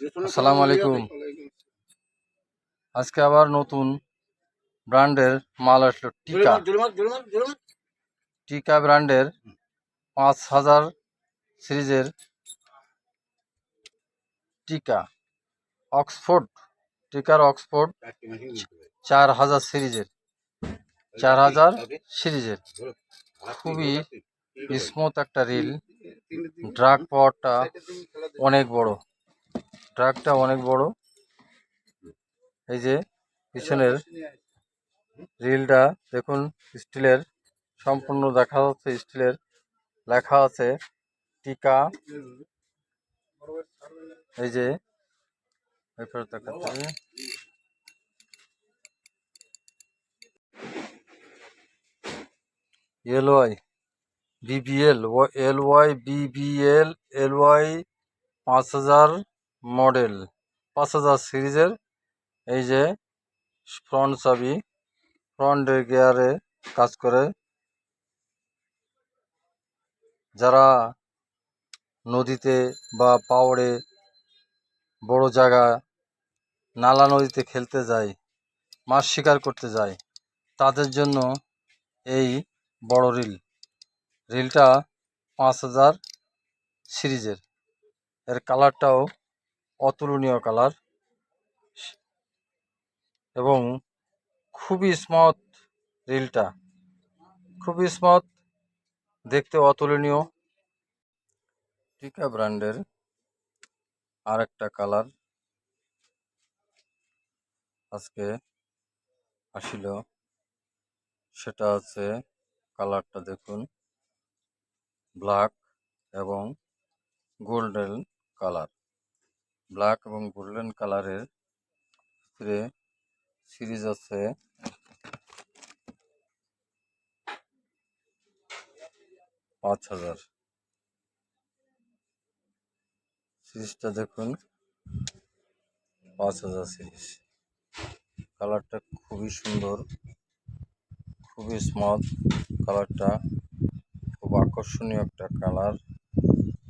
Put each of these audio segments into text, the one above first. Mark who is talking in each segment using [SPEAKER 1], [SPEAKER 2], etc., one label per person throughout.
[SPEAKER 1] আসসালামু আলাইকুম। আজকে আবার নতুন ব্র্যান্ডের মাল আসলো টিকা। টিকা ব্র্যান্ডের পাঁচ হাজার সিরিজের টিকা। অক্সফোর্ড টিকার অক্সফোর্ড চার হাজার সিরিজের চার হাজার সিরিজের। খুবই স্মুথ একটা রিল ড্রাগ পাওয়ারটা অনেক বড়। ট্রাকটা অনেক বড়। এই যে পিছনের রিলটা দেখুন, স্টিলের সম্পূর্ণ দেখা যাচ্ছে, স্টিলের লেখা আছে টিকা। এই যে L Y BBL L Y BBL L Y পাঁচ হাজার মডেল। পাঁচ হাজার সিরিজের এই যে ফ্রন্ট চাবি ফ্রন্টের গিয়ারে কাজ করে। যারা নদীতে বা পাওড়ে বড় জায়গা, নালা নদীতে খেলতে যায়, মাছ শিকার করতে যায়, তাদের জন্য এই বড় রিল রিলটা পাঁচ হাজার সিরিজের। এর কালারটাও অতুলনীয় কালার। এবং খুবই স্মুথ রিলটা। খুবই স্মুথ, দেখতে অতুলনীয়। টিকা ব্র্যান্ডের আর একটা কালার আজকে আসিল। সেটা হচ্ছে কালারটা দেখুন, ব্ল্যাক এবং গোল্ডেন কালার। ব্ল্যাক এবং গোল্ডেন কালারের ভিতরে সিরিজ আছে। পাঁচ হাজার। সিরিজটা দেখুন। পাঁচ হাজার সিরিজ। কালারটা খুবই সুন্দর, খুবই স্মুথ। কালারটা খুব আকর্ষণীয় একটা কালার।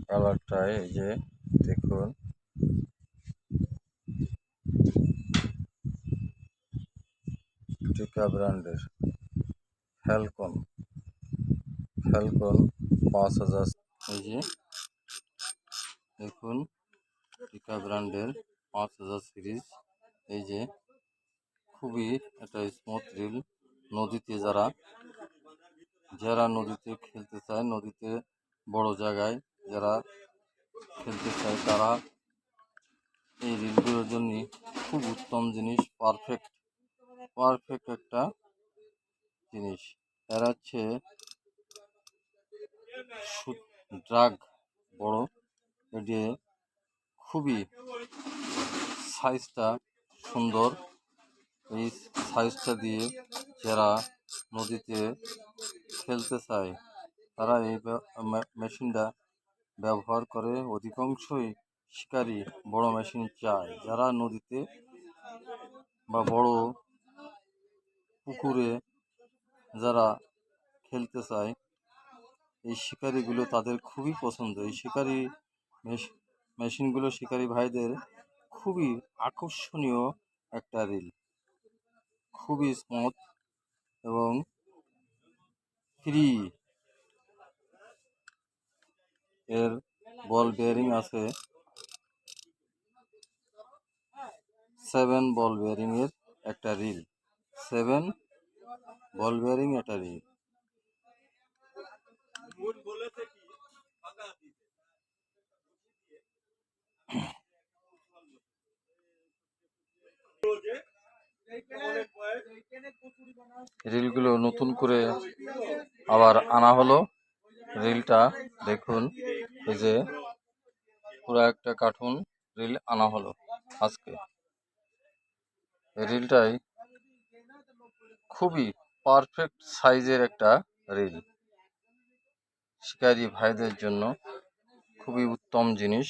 [SPEAKER 1] কালারটা এই যে, দেখুন। টিকা ব্র্যান্ডের ফ্যালকন ফ্যালকন পাঁচ হাজার এই যে, দেখুন, টিকা ব্র্যান্ডের পাঁচ হাজার সিরিজ। এই যে, খুবই একটা স্মুথ রিল নদীতে যারা যারা নদীতে খেলতে চায়, নদীতে বড় জায়গায় যারা খেলতে চায়, তারা এই রিলগুলোর জন্য খুব উত্তম জিনিস পারফেক্ট পারফেক্ট একটা জিনিস। এরা হচ্ছে ড্রাগ বড়, এটি খুবই সাইজটা সুন্দর। এই সাইজটা দিয়ে যারা নদীতে খেলতে চায়, তারা এই মেশিনটা ব্যবহার করে। অধিকাংশই শিকারী বড় মেশিন চায়। যারা নদীতে বা বড় পুকুরে যারা খেলতে চায়, এই শিকারিগুলো তাদের খুবই পছন্দ। এই শিকারি মেশ- মেশিনগুলো শিকারি ভাইদের খুবই আকর্ষণীয় একটা রিল। খুবই স্মুথ এবং ফ্রি। এর বল বেয়ারিং আছে। সেভেন বল বেয়ারিং এর একটা reel. Seven ball bearing reel রিলগুলো নতুন করে আবার আনা হলো। রিলটা দেখুন, এই যে পুরো একটা কার্টুন রিল আনা হলো আজকে। রিলটাই খুবই পারফেক্ট সাইজের একটা রিল শিকারি ভাইদের জন্য খুবই উত্তম জিনিস।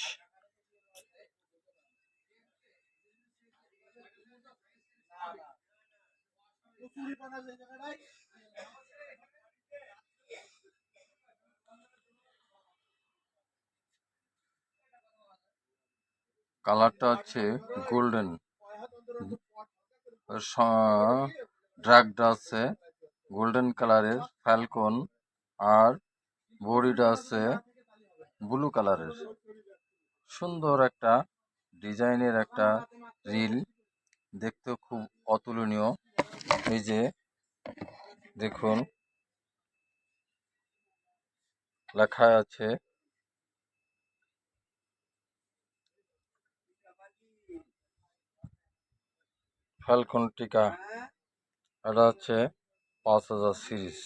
[SPEAKER 1] কালারটা হচ্ছে গোল্ডেন ড্রাগটা আছে, গোল্ডেন কালারের ফ্যালকন, আর বডিটা আছে, ব্লু কালারের। সুন্দর একটা ডিজাইনের একটা রিল দেখতে খুব অতুলনীয়। এই যে, দেখুন, লেখা আছে, ফ্যালকন টিকা। এটা হচ্ছে পাঁচ হাজার সিরিজ।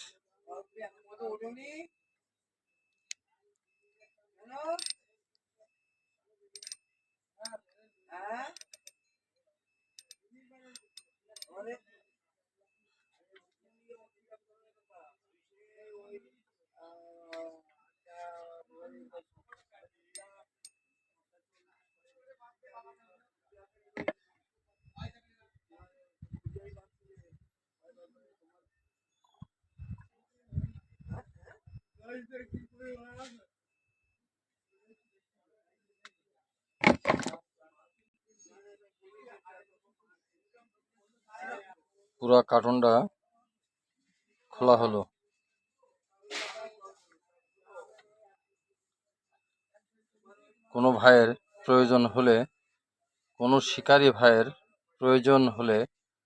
[SPEAKER 1] পুরা কার্টুনটা খোলা হলো। কোনো ভাইয়ের প্রয়োজন হলে, কোনো শিকারী ভাইয়ের প্রয়োজন হলে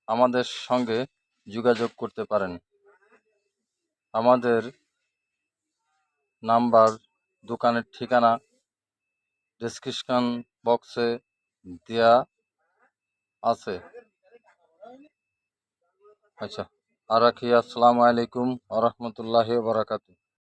[SPEAKER 1] আমাদের সঙ্গে যোগাযোগ করতে পারেন। আমাদের নাম্বার, দোকানের ঠিকানা ডেসক্রিপশন বক্সে দেয়া আছে। আচ্ছা আর রাখি আসসালামু আলাইকুম আ রহমতুল্লাহ বারাকাতু